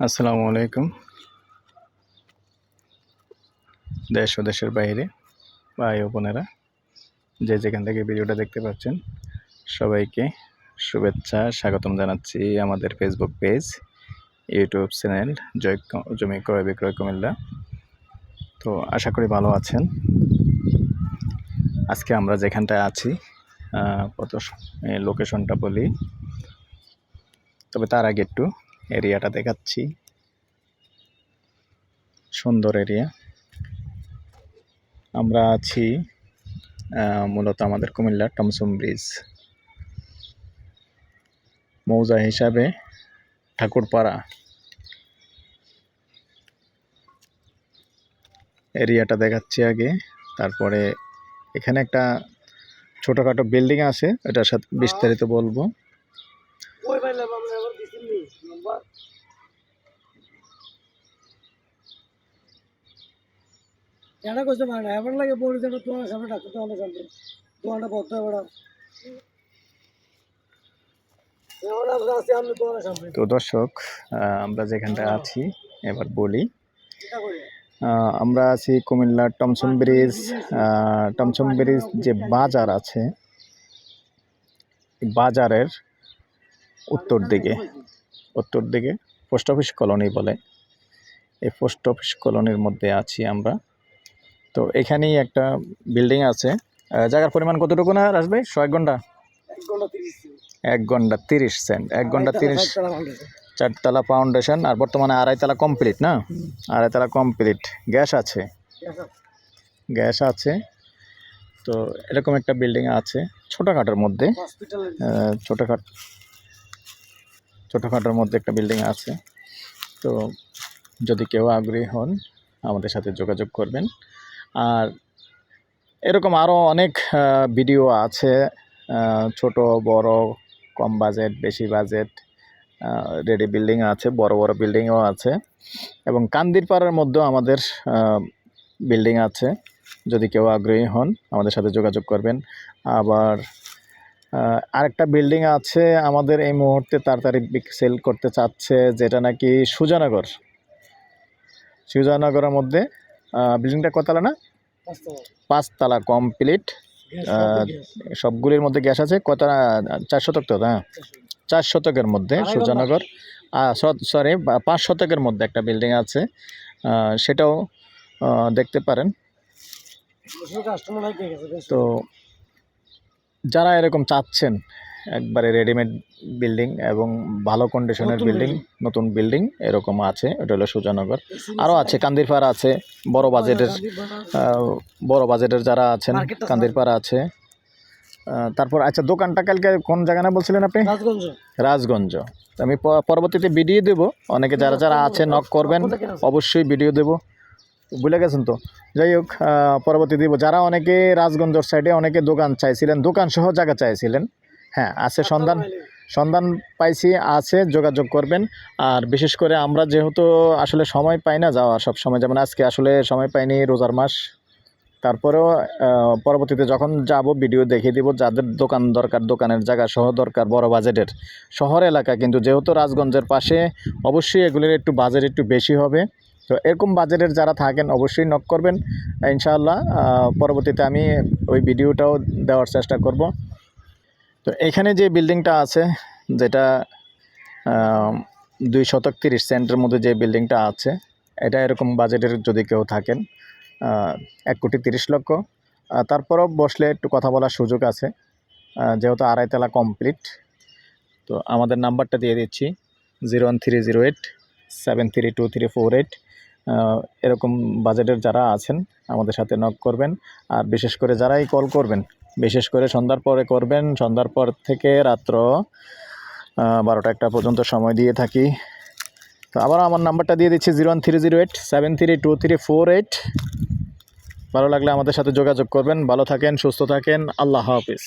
আসসালামু আলাইকুম। দেশ ও দেশের বাইরে ভাই ও বোনেরা, যে যেখান থেকে ভিডিওটা দেখতে পাচ্ছেন, সবাইকে শুভেচ্ছা, স্বাগতম জানাচ্ছি আমাদের ফেসবুক পেজ ইউটিউব চ্যানেল জয় জমি ক্রয় বিক্রয় কুমিল্লা। তো আশা করি ভালো আছেন। আজকে আমরা যেখানটায় আছি কত লোকেশনটা বলি, তবে তার আগে একটু এরিয়াটা দেখাচ্ছি। সুন্দর এরিয়া। আমরা আছি মূলত আমাদের কুমিল্লার টমসম ব্রিজ। মৌজা হিসাবে ঠাকুরপাড়া। এরিয়াটা দেখাচ্ছি আগে, তারপরে এখানে একটা ছোটোখাটো বিল্ডিং আছে, এটার সাথে বিস্তারিত বলব ওই পাইলাম আমরা আবার দিছিনি নাম্বার তোমার সামনে ডাক্তার তোমার সামনে তোমারটা বদ্ধ এবার এবার আমরা আছি আমি তোমার সামনে তো দর্শক আমরা যেখানটা আছি এবার বলি। আমরা আছি কুমিল্লার টমসম ব্রিজ টমসম ব্রিজ যে বাজার আছে বাজারের উত্তর দিকে উত্তর দিকে পোস্ট অফিস কলোনি বলে। এই পোস্ট অফিস কলোনির মধ্যে আছি আমরা। তো এখানেই একটা বিল্ডিং আছে। জায়গার পরিমাণ কতটুকু না আসবে ছয় ঘণ্টা? এক ঘণ্টা তিরিশ সেন্ট এক ঘণ্টা তিরিশ চারতলা ফাউন্ডেশন আর বর্তমানে আড়াইতলা কমপ্লিট না? আড়াইতলা কমপ্লিট গ্যাস আছে? গ্যাস আছে। তো এরকম একটা বিল্ডিং আছে ছোটোখাটোর মধ্যে। ছোটোখাট ছোটোখাটোর মধ্যে একটা বিল্ডিং আছে। তো যদি কেউ আগ্রহী হন আমাদের সাথে যোগাযোগ করবেন। আর এরকম আরও অনেক ভিডিও আছে ছোট, বড়, কম বাজেট বেশি বাজেট রেডি বিল্ডিং আছে, বড় বড় বিল্ডিংও আছে এবং কান্দির পাড়ার মধ্যেও আমাদের বিল্ডিং আছে। যদি কেউ আগ্রহী হন, আমাদের সাথে যোগাযোগ করবেন। আবার আরেকটা বিল্ডিং আছে, আমাদের এই মুহূর্তে তাড়াতাড়ি সেল করতে চাচ্ছে, যেটা নাকি সুজানগর। সুজানগরের মধ্যে বিল্ডিংটা কতলা না? পাঁচতলা কমপ্লিট সবগুলির মধ্যে গ্যাস আছে। কতটা চার শতক তো হ্যাঁ? চার শতকের মধ্যে সূর্যনগর সরি পাঁচ শতকের মধ্যে একটা বিল্ডিং আছে। সেটাও দেখতে পারেন। তো যারা এরকম চাচ্ছেন একবারে রেডিমেড বিল্ডিং এবং ভালো কন্ডিশনের বিল্ডিং নতুন বিল্ডিং এরকম আছে এটা হলো সুজানগর। আরও আছে কান্দিরপাড়া আছে বড় বাজেটের বড় বাজেটের যারা আছেন কান্দিরপাড়া আছে। তারপর আচ্ছা দোকানটা কালকে কোন জায়গায় না বলছিলেন আপনি? রাজগঞ্জ। রাজগঞ্জ। আমি পরবর্তীতে ভিডিও দেব। অনেকে যারা যারা আছে নক করবেন অবশ্যই ভিডিও দেব। ভুলে গেছেন তো? যাই হোক পরবর্তী দিব। যারা অনেকে রাজগঞ্জর সাইডে অনেকে দোকান চাইছিলেন দোকান সহ জায়গা চাইছিলেন হ্যাঁ আছে সন্ধান সন্ধান পাইছি আছে যোগাযোগ করবেন। আর বিশেষ করে আমরা যেহেতু আসলে সময় পাই না যাওয়া সব সময় যেমন আজকে আসলে সময় পাইনি রোজার মাস। তারপরেও পরবর্তীতে যখন যাব ভিডিও দেখিয়ে দিব যাদের দোকান দরকার দোকানের জায়গা সহ দরকার বড় বাজেটের। শহর এলাকা কিন্তু যেহেতু রাজগঞ্জের পাশে অবশ্যই এগুলির একটু বাজেট একটু বেশি হবে। তো এরকম বাজেটের যারা থাকেন অবশ্যই নক করবেন। ইনশাআল্লাহ পরবর্তীতে আমি ওই ভিডিওটাও দেওয়ার চেষ্টা করব। তো এখানে যে বিল্ডিংটা আছে, যেটা দুই শতক তিরিশ সেন্টের মধ্যে যে বিল্ডিংটা আছে, এটা এরকম বাজেটের যদি কেউ থাকেন এক কোটি তিরিশ লক্ষ। তারপরও বসলে একটু কথা বলার সুযোগ আছে। যেহেতু আড়াইতলা কমপ্লিট, তো আমাদের নাম্বারটা দিয়ে দিচ্ছি, zero one three zero eight, seven three two three four eight. এরকম বাজেটের যারা আছেন, আমাদের সাথে নক করবেন। আর বিশেষ করে যারাই কল করবেন বিশেষ করে সন্ধ্যার পরে করবেন। সন্ধ্যার পর থেকে রাত্র বারোটা একটা পর্যন্ত সময় দিয়ে থাকি। তো আবার আমার নাম্বারটা দিয়ে দিচ্ছি zero one three zero eight, seven three two three four eight. ভালো লাগলে আমাদের সাথে যোগাযোগ করবেন। ভালো থাকেন, সুস্থ থাকেন। আল্লাহ হাফিজ।